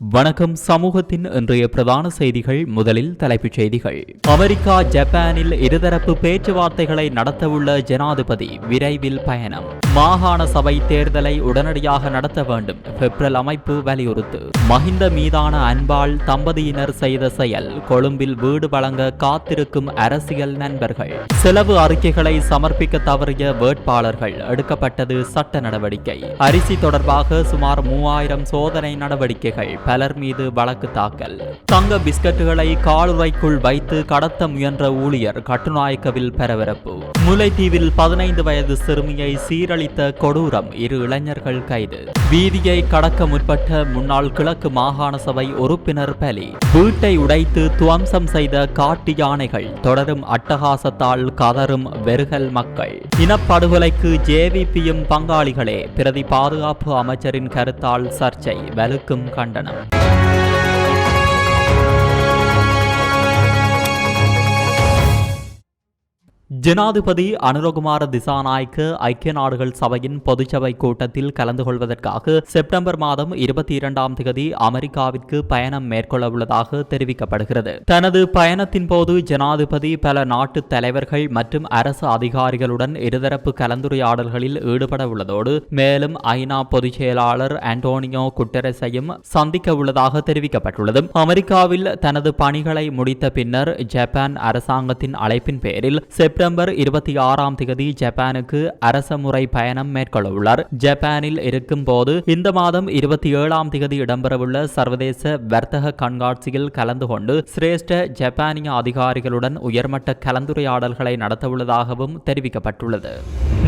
வணக்கம். சமூகத்தின் இன்றைய பிரதான செய்திகள் முதலில் தலைப்புச் செய்திகள். அமெரிக்கா ஜப்பானில் இருதரப்பு பேச்சுவார்த்தைகளை நடத்தவுள்ள ஜனாதிபதி விரைவில் பயணம். மாகாண சபை தேர்தலை உடனடியாக நடத்த வேண்டும் பெப்ரல் அமைப்பு வலியுறுத்து. மஹிந்த மீதான அன்பால் தம்பதியினர் செய்த செயல் கொழும்பில் வீடு வழங்க காத்திருக்கும் அரசியல் நண்பர்கள். செலவு அறிக்கைகளை சமர்ப்பிக்க தவறிய வேட்பாளர்கள் எடுக்கப்பட்டது சட்ட நடவடிக்கை. அரிசி தொடர்பாக சுமார் மூவாயிரம் சோதனை நடவடிக்கைகள். பலர் மீது வழக்கு தாக்கல். தங்க பிஸ்கட்டுகளை காலுறைக்குள் வைத்து கடத்த முயன்ற ஊழியர் கட்டுநாயக்கவில் பரபரப்பு. முல்லைத்தீவில் பதினைந்து வயது சிறுமியை சீரழித்த கொடூரம் இரு இளைஞர்கள் கைது. வீதியை கடக்க முற்பட்ட முன்னாள் கிழக்கு மாகாண சபை உறுப்பினர் பலி. வீட்டை உடைத்து துவம்சம் செய்த காட்டு யானைகள் தொடரும் அட்டகாசத்தால் கதரும் வெறுகல் மக்கள். இனப்படுகொலைக்கு ஜேவிபியும் பங்காளிகளே பிரதி பாதுகாப்பு அமைச்சரின் கருத்தால் சர்ச்சை வலுக்கும் கண்டனம். Música ஜனாதிபதி அனுரகுமார திசாநாயக்க ஐக்கிய நாடுகள் சபையின் பொதுச்சபை கூட்டத்தில் கலந்து கொள்வதற்காக செப்டம்பர் மாதம் இருபத்தி இரண்டாம் தேதி அமெரிக்காவிற்கு பயணம் மேற்கொள்ள உள்ளதாக தெரிவிக்கப்படுகிறது. தனது பயணத்தின் போது ஜனாதிபதி பல நாட்டு தலைவர்கள் மற்றும் அரசு அதிகாரிகளுடன் இருதரப்பு கலந்துரையாடல்களில் ஈடுபட உள்ளதோடு மேலும் ஐநா பொதுச் செயலாளர் ஆண்டோனியோ குட்டரஸையும் சந்திக்க உள்ளதாக தெரிவிக்கப்பட்டுள்ளது. அமெரிக்காவில் தனது பணிகளை முடித்த பின்னர் ஜப்பான் அரசாங்கத்தின் அழைப்பின் பேரில் செப்டம்பர் இருபத்தி ஆறாம் தேதி ஜப்பானுக்கு அரசமுறை பயணம் மேற்கொள்ள உள்ளார். ஜப்பானில் இருக்கும் போது இந்த மாதம் இருபத்தி ஏழாம் தேதி இடம்பெறவுள்ள சர்வதேச வர்த்தக கண்காட்சியில் கலந்து கொண்டு சிரேஷ்ட ஜப்பானிய அதிகாரிகளுடன் உயர்மட்ட கலந்துரையாடல்களை நடத்தவுள்ளதாகவும் தெரிவிக்கப்பட்டுள்ளது.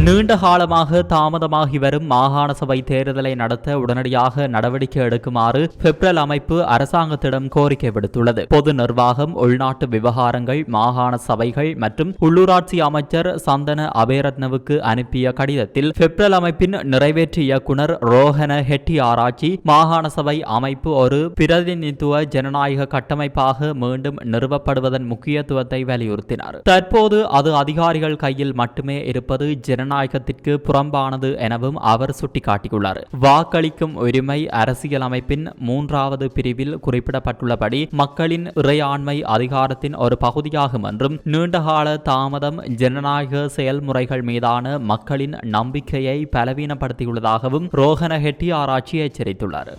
நீண்ட காலமாக தாமதமாகி வரும் மாகாண சபை தேர்தலை நடத்த உடனடியாக நடவடிக்கை எடுக்குமாறு பெப்ரல் அமைப்பு அரசாங்கத்திடம் கோரிக்கை விடுத்துள்ளது. பொது நிர்வாகம் உள்நாட்டு விவகாரங்கள் மாகாண சபைகள் மற்றும் உள்ளூராட்சி அமைச்சர் சந்தன அபேரத்னவுக்கு அனுப்பிய கடிதத்தில் பெப்ரல் அமைப்பின் நிறைவேற்று இயக்குனர் ரோஹன ஹெட்டி ஆராய்ச்சி மாகாண சபை அமைப்பு ஒரு பிரதிநிதித்துவ ஜனநாயக கட்டமைப்பாக மீண்டும் நிறுவப்படுவதன் முக்கியத்துவத்தை வலியுறுத்தினார். தற்போது அது அதிகாரிகள் கையில் மட்டுமே இருப்பது ஜனநாயகத்திற்கு புறம்பானது எனவும் அவர் சுட்டிக்காட்டியுள்ளார். வாக்களிக்கும் உரிமை அரசியலமைப்பின் மூன்றாவது பிரிவில் குறிப்பிடப்பட்டுள்ளபடி மக்களின் இறையாண்மை அதிகாரத்தின் ஒரு பகுதியாகும் என்றும் நீண்டகால தாமத விவாதம் ஜனநாயக செயல்முறைகள் மீதான மக்களின் நம்பிக்கையை பலவீனப்படுத்தியுள்ளதாகவும் ரோஹன ஹெட்டி ஆராய்ச்சி எச்சரித்துள்ளார்.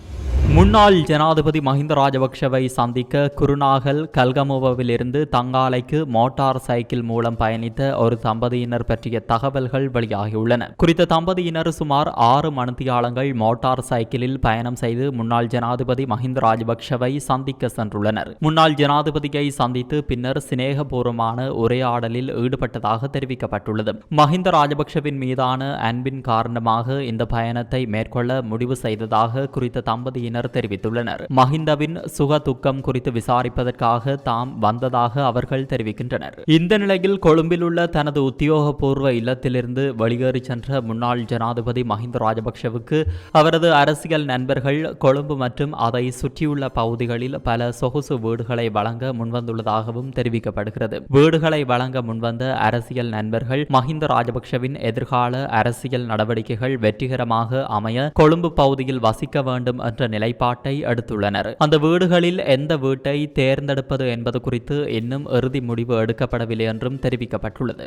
முன்னாள் ஜனாதிபதி மஹிந்த ராஜபக்ஷவை சந்திக்க குருநாகல் கல்கமுவவிலிருந்து தங்காலைக்கு மோட்டார் சைக்கிள் மூலம் பயணித்த ஒரு தம்பதியினர் பற்றிய தகவல்கள் வெளியாகியுள்ளன. குறித்த தம்பதியினர் சுமார் ஆறு மணித்தியாலங்கள் மோட்டார் சைக்கிளில் பயணம் செய்து முன்னாள் ஜனாதிபதி மஹிந்த ராஜபக்ஷவை சந்திக்க சென்றுள்ளனர். முன்னாள் ஜனாதிபதியை சந்தித்து பின்னர் சிநேகபூர்வமான உரையாடலில் ஈடுபட்டதாக தெரிவிக்கப்பட்டுள்ளது. மஹிந்த ராஜபக்ஷவின் மீதான அன்பின் காரணமாக இந்த பயணத்தை மேற்கொள்ள முடிவு செய்ததாக குறித்த தம்பதியினர் தெரிவித்துள்ளனர். மஹிந்தவின் சுக துக்கம் குறித்து விசாரிப்பதற்காக தாம் வந்ததாக அவர்கள் தெரிவிக்கின்றனர். இந்த நிலையில் கொழும்பில் உள்ள தனது உத்தியோகபூர்வ இல்லத்திலிருந்து வெளியேறி சென்ற முன்னாள் ஜனாதிபதி மஹிந்த ராஜபக்ஷவுக்கு அவரது அரசியல் நண்பர்கள் கொழும்பு மற்றும் அதை சுற்றியுள்ள பகுதிகளில் பல சொகுசு வீடுகளை வழங்க முன்வந்துள்ளதாகவும் தெரிவிக்கப்படுகிறது. வீடுகளை வழங்க முன்வந்த அரசியல் நண்பர்கள் மஹிந்த ராஜபக்ஷவின் எதிர்கால அரசியல் நடவடிக்கைகள் வெற்றிகரமாக அமைய கொழும்பு பகுதியில் வசிக்க வேண்டும் என்ற நிலை நிலைப்பாட்டை எடுத்துள்ளனர். அந்த வீடுகளில் எந்த வீட்டை தேர்ந்தெடுப்பது என்பது குறித்து இன்னும் இறுதி முடிவு எடுக்கப்படவில்லை என்றும் தெரிவிக்கப்பட்டுள்ளது.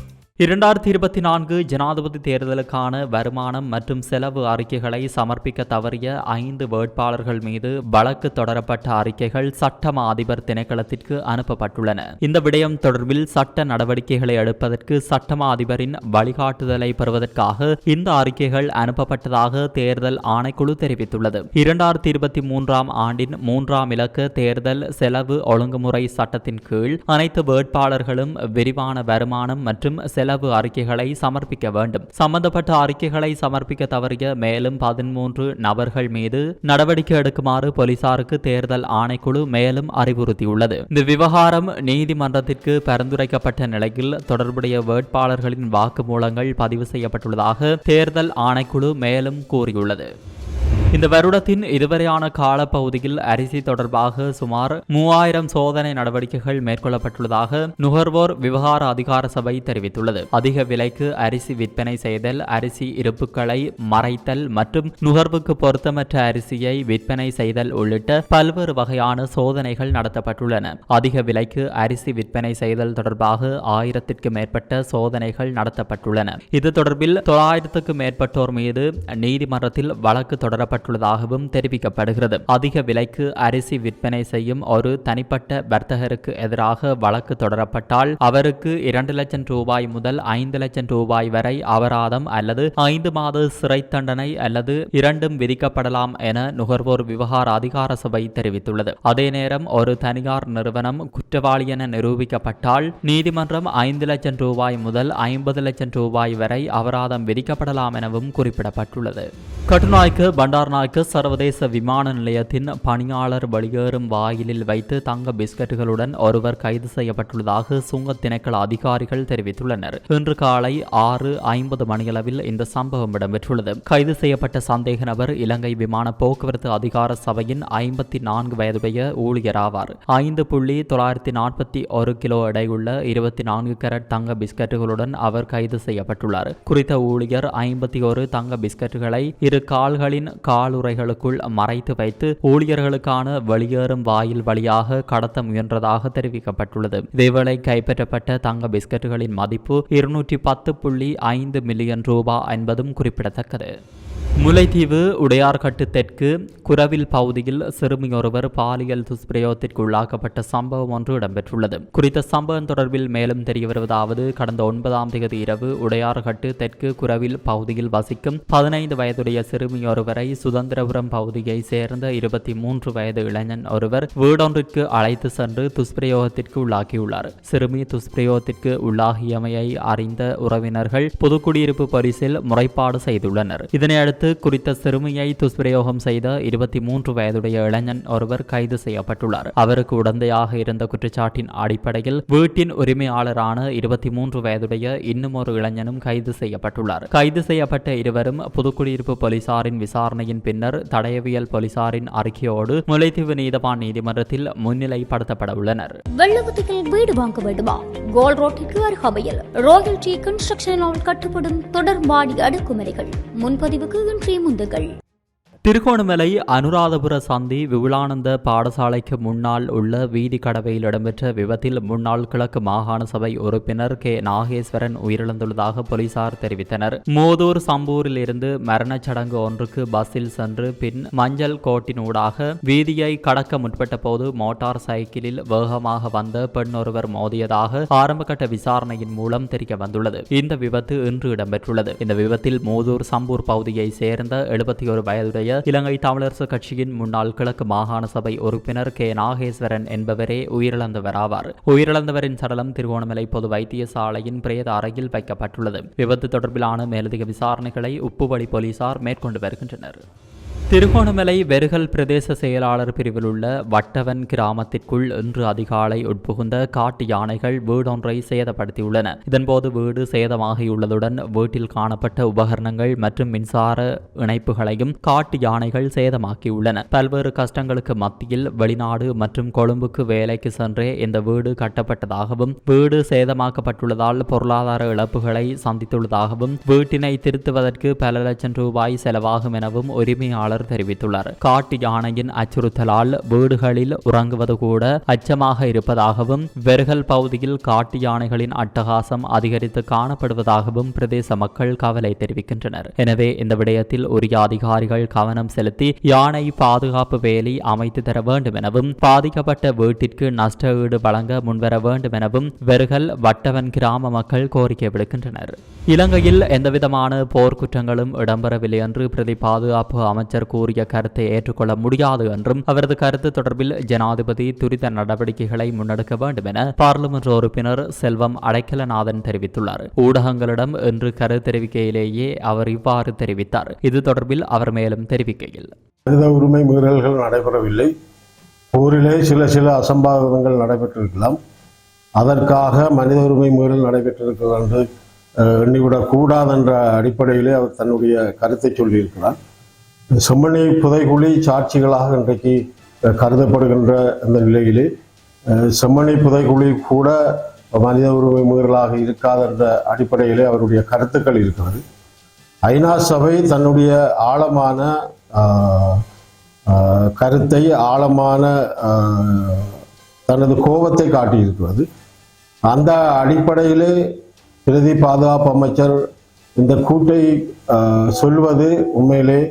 இரண்டாயிரத்தி இருபத்தி நான்கு ஜனாதிபதி தேர்தலுக்கான வருமானம் மற்றும் செலவு அறிக்கைகளை சமர்ப்பிக்க தவறிய ஐந்து வேட்பாளர்கள் மீது வழக்கு தொடரப்பட்ட அறிக்கைகள் சட்டமா அதிபர் திணைக்களத்திற்கு அனுப்பப்பட்டுள்ளன. இந்த விடயம் தொடர்பில் சட்ட நடவடிக்கைகளை எடுப்பதற்கு சட்டமா அதிபரின் வழிகாட்டுதலை பெறுவதற்காக இந்த அறிக்கைகள் அனுப்பப்பட்டதாக தேர்தல் ஆணைக்குழு தெரிவித்துள்ளது. இரண்டாயிரத்தி இருபத்தி மூன்றாம் ஆண்டின் மூன்றாம் இலக்க தேர்தல் செலவு ஒழுங்குமுறை சட்டத்தின் கீழ் அனைத்து வேட்பாளர்களும் விரிவான வருமானம் மற்றும் செலவு செலவு அறிக்கைகளை சமர்ப்பிக்க வேண்டும். சம்பந்தப்பட்ட அறிக்கைகளை சமர்ப்பிக்க தவறிய மேலும் பதிமூன்று நபர்கள் மீது நடவடிக்கை எடுக்குமாறு போலீசாருக்கு தேர்தல் ஆணைக்குழு மேலும் அறிவுறுத்தியுள்ளது. இந்த விவகாரம் நீதிமன்றத்திற்கு பரிந்துரைக்கப்பட்ட நிலையில் தொடர்புடைய வேட்பாளர்களின் வாக்குமூலங்கள் பதிவு செய்யப்பட்டுள்ளதாக தேர்தல் ஆணைக்குழு மேலும் கூறியுள்ளது. இந்த வருடத்தின் இதுவரையான காலப்பகுதியில் அரிசி தொடர்பாக சுமார் மூவாயிரம் சோதனை நடவடிக்கைகள் மேற்கொள்ளப்பட்டுள்ளதாக நுகர்வோர் விவகார அதிகார சபை தெரிவித்துள்ளது. அதிக விலைக்கு அரிசி விற்பனை செய்தல் அரிசி இருப்புகளை மறைத்தல் மற்றும் நுகர்வுக்கு பொருத்தமற்ற அரிசியை விற்பனை செய்தல் உள்ளிட்ட பல்வேறு வகையான சோதனைகள் நடத்தப்பட்டுள்ளன. அதிக விலைக்கு அரிசி விற்பனை செய்தல் தொடர்பாக ஆயிரத்திற்கு மேற்பட்ட சோதனைகள் நடத்தப்பட்டுள்ளன. இது தொடர்பில் தொள்ளாயிரத்துக்கு மேற்பட்டோர் மீது நீதிமன்றத்தில் வழக்கு தொடரப்பட்டுள்ளதாகவும் தெரிவிக்கப்படுகிறது. அதிக விலைக்கு அரிசி விற்பனை செய்யும் ஒரு தனிப்பட்ட வர்த்தகருக்கு எதிராக வழக்கு தொடரப்பட்டால் அவருக்கு இரண்டு லட்சம் ரூபாய் முதல் ஐந்து லட்சம் ரூபாய் வரை அபராதம் அல்லது ஐந்து மாத சிறை தண்டனை அல்லது இரண்டும் விதிக்கப்படலாம் என நுகர்வோர் விவகார அதிகார சபை தெரிவித்துள்ளது. அதே நேரம் ஒரு தனியார் நிறுவனம் குற்றவாளி என நிரூபிக்கப்பட்டால் நீதிமன்றம் ஐந்து லட்சம் ரூபாய் முதல் ஐம்பது லட்சம் ரூபாய் வரை அபராதம் விதிக்கப்படலாம் எனவும் குறிப்பிடப்பட்டுள்ளது. கட்டுநாய்க்கு பண்டார் பண்டார்நாய்க்கு சர்வதேச விமான நிலையத்தின் பணியாளர் வெளியேறும் வாயிலில் வைத்து தங்க பிஸ்கட்டுகளுடன் ஒருவர் கைது செய்யப்பட்டுள்ளதாக சுங்க திணைக்கள அதிகாரிகள் தெரிவித்துள்ளனர். இன்று காலை ஆறு ஐம்பது மணியளவில் இந்த சம்பவம் இடம்பெற்றுள்ளது. கைது செய்யப்பட்ட சந்தேக நபர் இலங்கை விமான போக்குவரத்து அதிகார சபையின் ஐம்பத்தி நான்கு வயதுடைய ஊழியர் ஆவார். ஐந்து புள்ளி தொள்ளாயிரத்தி நாற்பத்தி ஒரு கிலோ எடையுள்ள இருபத்தி நான்கு கேரட் தங்க பிஸ்கட்டுகளுடன் அவர் கைது செய்யப்பட்டுள்ளார். குறித்த ஊழியர் ஐம்பத்தி ஒரு தங்க பிஸ்கட்டுகளை இரு கால்களின் காலுறைகளுக்குள் மறைத்து வைத்து ஊழியர்களுக்கான வெளியேறும் வாயில் வழியாக கடத்த முயன்றதாக தெரிவிக்கப்பட்டுள்ளது. இதேவேளை கைப்பற்றப்பட்ட தங்க பிஸ்கட்டுகளின் மதிப்பு இருநூற்றி பத்து புள்ளி ஐந்து மில்லியன் ரூபாய் என்பதும் குறிப்பிடத்தக்கது. முல்லைத்தீவு உடையார்கட்டு தெற்கு குரவில் பகுதியில் சிறுமியொருவர் பாலியல் துஷ்பிரயோகத்திற்கு உள்ளாக்கப்பட்ட சம்பவம் ஒன்று இடம்பெற்றுள்ளது. குறித்த சம்பவம் தொடர்பில் மேலும் தெரிய வருவதாவது கடந்த ஒன்பதாம் தேதி இரவு உடையார்கட்டு தெற்கு குரவில் பகுதியில் வசிக்கும் பதினைந்து வயதுடைய சிறுமியொருவரை சுதந்திரபுரம் பகுதியை சேர்ந்த இருபத்தி மூன்று வயது இளைஞன் ஒருவர் வீடொன்றிற்கு அழைத்து சென்று துஷ்பிரயோகத்திற்கு உள்ளாக்கியுள்ளார். சிறுமி துஷ்பிரயோகத்திற்கு உள்ளாகியமையை அறிந்த உறவினர்கள் புதுக்குடியிருப்பு பரிசில் முறைப்பாடு செய்துள்ளனர். இதனையடுத்து அடுத்து குறித்த சிறுமியை துஷ்பிரயோகம் செய்த இருபத்தி மூன்று வயதுடைய இளைஞன் ஒருவர் கைது செய்யப்பட்டுள்ளார். அவருக்கு உடந்தையாக இருந்த குற்றச்சாட்டின் அடிப்படையில் வீட்டின் உரிமையாளரான இருபத்தி மூன்று வயதுடைய இன்னும் ஒரு இளைஞனும் கைது செய்யப்பட்டுள்ளார். கைது செய்யப்பட்ட இருவரும் புதுக்குடியிருப்பு போலீசாரின் விசாரணையின் பின்னர் தடயவியல் போலீசாரின் அறிக்கையோடு முல்லைத்தீவு நீதவான் நீதிமன்றத்தில் முன்னிலைப்படுத்தப்பட உள்ளனர். வெள்ளவத்தியில் வீடு வாங்க வேண்டுமா? கோல் ரோட்டிற்கு அருகாமையில் ராயல் டி கன்ஸ்ட்ரக்ஷனால் கட்டுப்படும் தொடர் மாடி அடுக்குமுறைகள் முன்பதிவுக்கு இன்றைய முந்துகள். திருகோணமலை அனுராதபுர சந்தி விபுலானந்த பாடசாலைக்கு முன்னால் உள்ள வீதி கடவையில் இடம்பெற்ற விபத்தில் முன்னாள் கிழக்கு மாகாண சபை உறுப்பினர் கே. நாகேஸ்வரன் உயிரிழந்துள்ளதாக போலீசார் தெரிவித்தனர். மோதூர் சம்பூரில் இருந்து மரணச் சடங்கு ஒன்றுக்கு பஸ்ஸில் சென்று பின் மஞ்சள் கோட்டினூடாக வீதியை கடக்க முற்பட்ட போது மோட்டார் சைக்கிளில் வேகமாக வந்த பெண் ஒருவர் மோதியதாக ஆரம்பகட்ட விசாரணையின் மூலம் தெரிய வந்துள்ளது. இந்த விபத்து இன்று இடம்பெற்றுள்ளது. இந்த விபத்தில் மோதூர் சம்பூர் பகுதியை சேர்ந்த எழுபத்தி ஒரு வயதுடைய இலங்கை தமிழரசு கட்சியின் முன்னாள் கிழக்கு மாகாண சபை உறுப்பினர் கே. நாகேஸ்வரன் என்பவரே உயிரிழந்தவர் ஆவார். உயிரிழந்தவரின் சடலம் திருகோணமலை பொது வைத்தியசாலையின் பிரேத அறையில் வைக்கப்பட்டுள்ளது. விபத்து தொடர்பிலான மேலதிக விசாரணைகளை உப்புவழி போலீசார் மேற்கொண்டு வருகின்றனர். திருகோணமலை வெறுகல் பிரதேச செயலாளர் பிரிவில் உள்ள வட்டவன் கிராமத்திற்குள் இன்று அதிகாலை உட்புகுந்த காட்டு யானைகள் வீடொன்றை சேதப்படுத்தியுள்ளன. இதன்போது வீடு சேதமாகியுள்ளதுடன் வீட்டில் காணப்பட்ட உபகரணங்கள் மற்றும் மின்சார இணைப்புகளையும் காட்டு யானைகள் சேதமாக்கியுள்ளன. பல்வேறு கஷ்டங்களுக்கு மத்தியில் வெளிநாடு மற்றும் கொழும்புக்கு வேலைக்கு சென்றே இந்த வீடு கட்டப்பட்டதாகவும் வீடு சேதமாக்கப்பட்டுள்ளதால் பொருளாதார இழப்புகளை சந்தித்துள்ளதாகவும் வீட்டினை திருத்துவதற்கு பல லட்சம் ரூபாய் செலவாகும் எனவும் உரிமையாளர் அவர் தெரிவித்துள்ளார். காட்டு யானையின் அச்சுறுத்தலால் வீடுகளில் உறங்குவது கூட அச்சமாக இருப்பதாகவும் வெறுகல் பகுதியில் காட்டு யானைகளின் அட்டகாசம் அதிகரித்து காணப்படுவதாகவும் பிரதேச மக்கள் கவலை தெரிவிக்கின்றனர். எனவே இந்த விடயத்தில் உரிய அதிகாரிகள் கவனம் செலுத்தி யானை பாதுகாப்பு வேலி அமைத்து தர வேண்டும் எனவும் பாதிக்கப்பட்ட வீட்டிற்கு நஷ்ட ஈடு வழங்க முன்வர வேண்டும் எனவும் வெறுகல் வட்டவன் கிராம மக்கள் கோரிக்கை விடுக்கின்றனர். இலங்கையில் எந்தவிதமான போர்க்குற்றங்களும் இடம்பெறவில்லை என்று பிரதி பாதுகாப்பு அமைச்சர் கூறிய கருத்தை ஏற்றுக்கொள்ள முடியாது என்றும் அவரது கருத்து தொடர்பில் ஜனாதிபதி துரித நடவடிக்கைகளை முன்னெடுக்க வேண்டும் என பாராளுமன்ற உறுப்பினர் செல்வம் அடைக்கலநாதன் தெரிவித்துள்ளார். ஊடகங்களிடம் இன்று கருத்து தெரிவிக்கையிலேயே அவர் இவ்வாறு தெரிவித்தார். இது தொடர்பில் அவர் மேலும் தெரிவிக்கையில். மனித உரிமை மீறல்கள் நடைபெறவில்லை. ஊரிலே சில சில அசம்பாவிதங்கள் நடைபெற்றிருக்கலாம். அதற்காக மனித உரிமை மீறல் நடைபெற்றிருக்கிறது என்று எண்ணிவிடக்கூடாது என்ற அடிப்படையிலே அவர் தன்னுடைய கருத்தை சொல்லியிருக்கிறார். செம்மணி புதைகுழி சாட்சிகளாக இன்றைக்கு கருதப்படுகின்ற அந்த நிலையிலே செம்மணி புதைகுழி கூட மனித உரிமை மீறலாக இருக்காத என்ற அடிப்படையிலே அவருடைய கருத்துக்கள் இருக்கிறது. ஐநா சபை தன்னுடைய ஆழமான கருத்தை ஆழமான தனது கோபத்தை காட்டியிருக்கிறது. அந்த அடிப்படையிலே பிரதி பாதுகாப்பு அமைச்சர் இந்த கூட்டை சொல்வது உண்மையிலே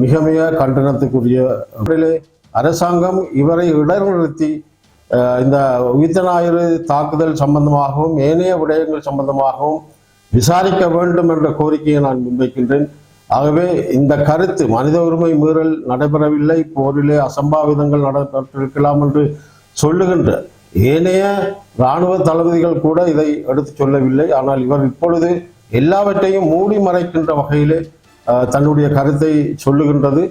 மிக மிக கண்டனத்துக்குரிய அரசாங்கம் இவரை இடர்நிறுத்தி இந்த உயிர்த்த ஞாயிறு தாக்குதல் சம்பந்தமாகவும் ஏனைய விடயங்கள் சம்பந்தமாகவும் விசாரிக்க வேண்டும் என்ற கோரிக்கையை நான் முன்வைக்கின்றேன். ஆகவே இந்த கருத்து மனித உரிமை மீறல் நடைபெறவில்லை போரிலே அசம்பாவிதங்கள் நடைபெற்றிருக்கலாம் என்று சொல்லுகின்ற ஏனைய இராணுவ தளபதிகள் கூட இதை எடுத்துச் சொல்லவில்லை. ஆனால் இவர் இப்பொழுது எல்லாவற்றையும் மூடி மறைக்கின்ற வகையிலே தன்னுடைய கருத்தை சொல்லுகின்றது.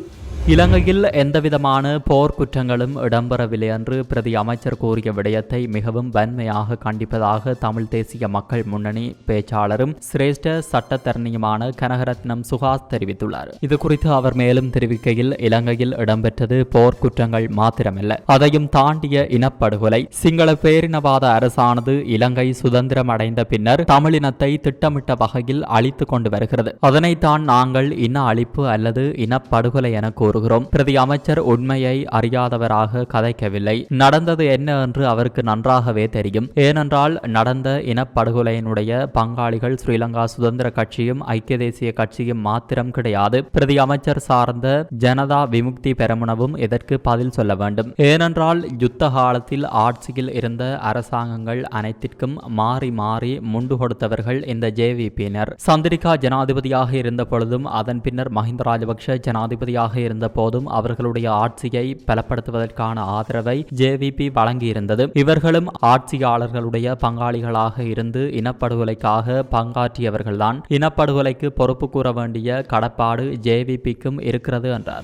இலங்கையில் எந்தவிதமான போர் குற்றங்களும் இடம்பெறவில்லை என்று பிரதி அமைச்சர் கூறிய விடயத்தை மிகவும் வன்மையாக கண்டிப்பதாக தமிழ் தேசிய மக்கள் முன்னணி பேச்சாளரும் சிரேஷ்ட சட்டத்தரணியுமான கனகரத்னம் சுஹாஸ் தெரிவித்துள்ளார். இது குறித்து அவர் மேலும் தெரிவிக்கையில் இலங்கையில் இடம்பெற்றது போர் குற்றங்கள் மாத்திரமல்ல. அதையும் தாண்டிய இனப்படுகொலை சிங்கள பேரினவாத அரசானது இலங்கை சுதந்திரம் அடைந்த பின்னர் தமிழினத்தை திட்டமிட்ட வகையில் அழித்துக் கொண்டு வருகிறது. அதனைத்தான் நாங்கள் இன அழிப்பு அல்லது இனப்படுகொலை என கூறுகிறோம். பிரதி அமைச்சர் உண்மையை அறியாதவராக கதைக்கவில்லை. நடந்தது என்ன என்று அவருக்கு நன்றாகவே தெரியும். ஏனென்றால் நடந்த இனப்படுகொலையினுடைய பங்காளிகள் ஸ்ரீலங்கா சுதந்திர கட்சியும் ஐக்கிய தேசிய கட்சியும் மாத்திரம் கிடையாது. பிரதி அமைச்சர் சார்ந்த ஜனதா விமுக்தி பெறமுனவும் இதற்கு பதில் சொல்ல வேண்டும். ஏனென்றால் யுத்த காலத்தில் ஆட்சியில் இருந்த அரசாங்கங்கள் அனைத்திற்கும் மாறி மாறி முண்டு கொடுத்தவர்கள் இந்த ஜேவிபியினர். சந்திரிகா ஜனாதிபதியாக இருந்த பொழுதும் அதன் பின்னர் மஹிந்த ராஜபக்ஷ ஜனாதிபதியாக இருந்த போதும் அவர்களுடைய ஆட்சியை பலப்படுத்துவதற்கான ஆதரவை ஜேவிபி வழங்கியிருந்தது. இவர்களும் ஆட்சியாளர்களுடைய பங்காளிகளாக இருந்து இனப்படுகொலைக்காக பங்காற்றியவர்கள்தான். இனப்படுகொலைக்கு பொறுப்பு கூற வேண்டிய கடப்பாடு ஜேவிபிக்கும் இருக்கிறது என்றார்.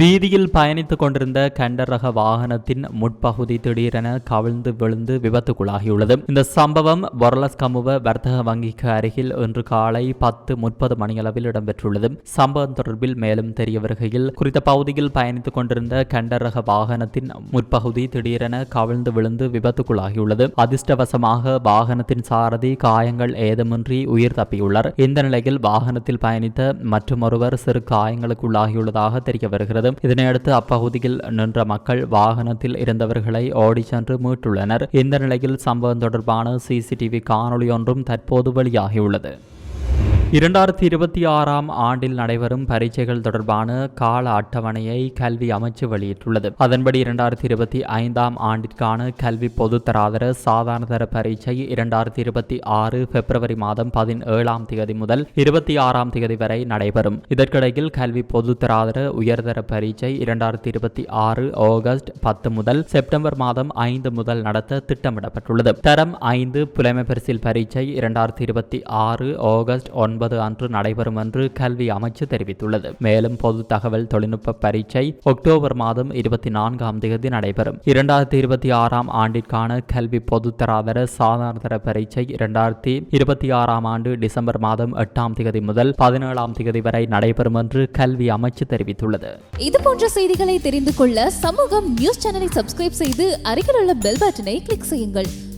வீதியில் பயணித்துக் கொண்டிருந்த கண்டர் ரக வாகனத்தின் முற்பகுதி திடீரென கவிழ்ந்து விழுந்து விபத்துக்குள்ளாகியுள்ளது. இந்த சம்பவம் பொரலஸ்கமுவ வர்த்தக வங்கிக்கு அருகில் இன்று காலை பத்து முப்பது மணியளவில் இடம்பெற்றுள்ளது. சம்பவம் தொடர்பில் மேலும் தெரிய வருகையில் குறித்த பகுதியில் பயணித்துக் கொண்டிருந்த கண்டர் ரக வாகனத்தின் முற்பகுதி திடீரென கவிழ்ந்து விழுந்து விபத்துக்குள்ளாகியுள்ளது. அதிர்ஷ்டவசமாக வாகனத்தின் சாரதி காயங்கள் ஏதுமின்றி உயிர் தப்பியுள்ளார். இந்த நிலையில் வாகனத்தில் பயணித்த மற்றொருவர் சிறு காயங்களுக்குள்ளாகியுள்ளதாக தெரிய வருகிறது. இதனையடுத்து அப்பகுதியில் நின்ற மக்கள் வாகனத்தில் இருந்தவர்களை ஓடி சென்று மீட்டுள்ளனர். இந்த நிலையில் சம்பவம் தொடர்பான சிசிடிவி காணொளி ஒன்றும் தற்போது வெளியாகியுள்ளது. இரண்டாயிரத்தி இருபத்தி ஆறாம் ஆண்டில் நடைபெறும் பரீட்சைகள் தொடர்பான கால அட்டவணையை கல்வி அமைச்சு வெளியிட்டுள்ளது. அதன்படி இரண்டாயிரத்தி இருபத்தி ஐந்தாம் ஆண்டிற்கான கல்வி பொதுத்தராதர சாதாரணதர பரீட்சை இரண்டாயிரத்தி இருபத்தி ஆறு பிப்ரவரி மாதம் பதினேழாம் தேதி முதல் இருபத்தி ஆறாம் தேதி வரை நடைபெறும். இதற்கிடையில் கல்வி பொதுத்தராதர உயர்தர பரீட்சை இரண்டாயிரத்தி இருபத்தி ஆறு ஆகஸ்ட் பத்து முதல் செப்டம்பர் மாதம் ஐந்து முதல் நடத்த திட்டமிடப்பட்டுள்ளது. தரம் ஐந்து புலைமை பரிசில் பரீட்சை இரண்டாயிரத்தி இருபத்தி ஆறு ஆகஸ்ட் ஒன்பது அன்று நடைபெறும் என்று கல்வி அமைச்சு தெரிவித்துள்ளது. மேலும் பொது தகவல் தொழில்நுட்ப பரீட்சை அக்டோபர் மாதம் இருபத்தி நான்காம் தேதி நடைபெறும். இரண்டாயிரத்தி இருபத்தி ஆறாம் ஆண்டிற்கான கல்வி பொதுத்தராதர சாதாரணதர பரீட்சை இரண்டாயிரத்தி இருபத்தி ஆறாம் ஆண்டு டிசம்பர் மாதம் எட்டாம் தேதி முதல் பதினேழாம் தேதி வரை நடைபெறும் என்று கல்வி அமைச்சு தெரிவித்துள்ளது. இது போன்ற செய்திகளை தெரிந்து கொள்ள சமூகம் நியூஸ் சேனலை சப்ஸ்கிரைப் செய்து அருகில் உள்ள பெல் பட்டனை கிளிக் செய்யுங்கள்.